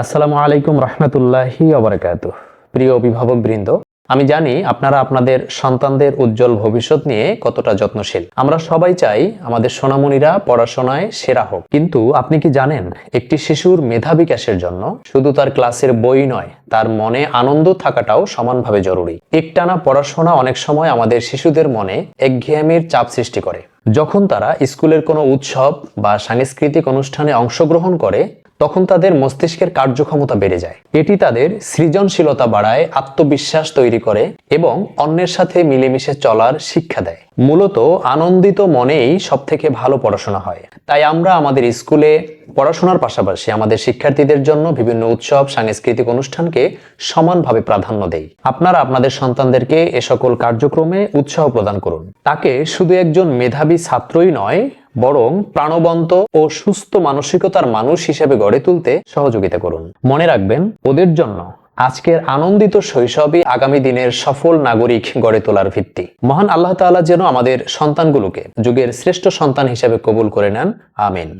আসসালামু আলাইকুম রহমতুল্লাহি অবরাকাত প্রিয় অভিভাবক বৃন্দ, আমি জানি আপনারা আপনাদের সন্তানদের উজ্জ্বল ভবিষ্যৎ নিয়ে কতটা যত্নশীল। আমরা সবাই চাই আমাদের সোনামণিরা পড়াশোনায় সেরা হোক। কিন্তু আপনি কি জানেন, একটি শিশুর মেধা বিকাশের জন্য শুধু তার ক্লাসের বই নয়, তার মনে আনন্দ থাকাটাও সমানভাবে জরুরি। একটানা পড়াশোনা অনেক সময় আমাদের শিশুদের মনে একঘেয়েমির চাপ সৃষ্টি করে। যখন তারা স্কুলের কোনো উৎসব বা সাংস্কৃতিক অনুষ্ঠানে অংশগ্রহণ করে, তখন তাদের মস্তিষ্কের কার্যক্ষমতা বেড়ে যায়। এটি তাদের সৃজনশীলতা বাড়ায়, আত্মবিশ্বাস তৈরি করে এবং অন্যের সাথে মিলেমিশে চলার শিক্ষা দেয়। মূলত আনন্দিত মনেই সবথেকে ভালো পড়াশোনা হয়। তাই আমরা আমাদের স্কুলে পড়াশোনার পাশাপাশি আমাদের শিক্ষার্থীদের জন্য বিভিন্ন উৎসব, সাংস্কৃতিক অনুষ্ঠানকে সমানভাবে প্রাধান্য দেই। আপনারা আপনাদের সন্তানদেরকে এ সকল কার্যক্রমে উৎসাহ প্রদান করুন। তাকে শুধু একজন মেধাবী ছাত্রই নয়, বরং প্রাণবন্ত ও সুস্থ মানসিকতার মানুষ হিসেবে গড়ে তুলতে সহযোগিতা করুন। মনে রাখবেন, ওদের জন্য আজকের আনন্দিত শৈশবই আগামী দিনের সফল নাগরিক গড়ে তোলার ভিত্তি। মহান আল্লাহ তাআলা যেন আমাদের সন্তানগুলোকে যুগের শ্রেষ্ঠ সন্তান হিসেবে কবুল করে নেন। আমিন।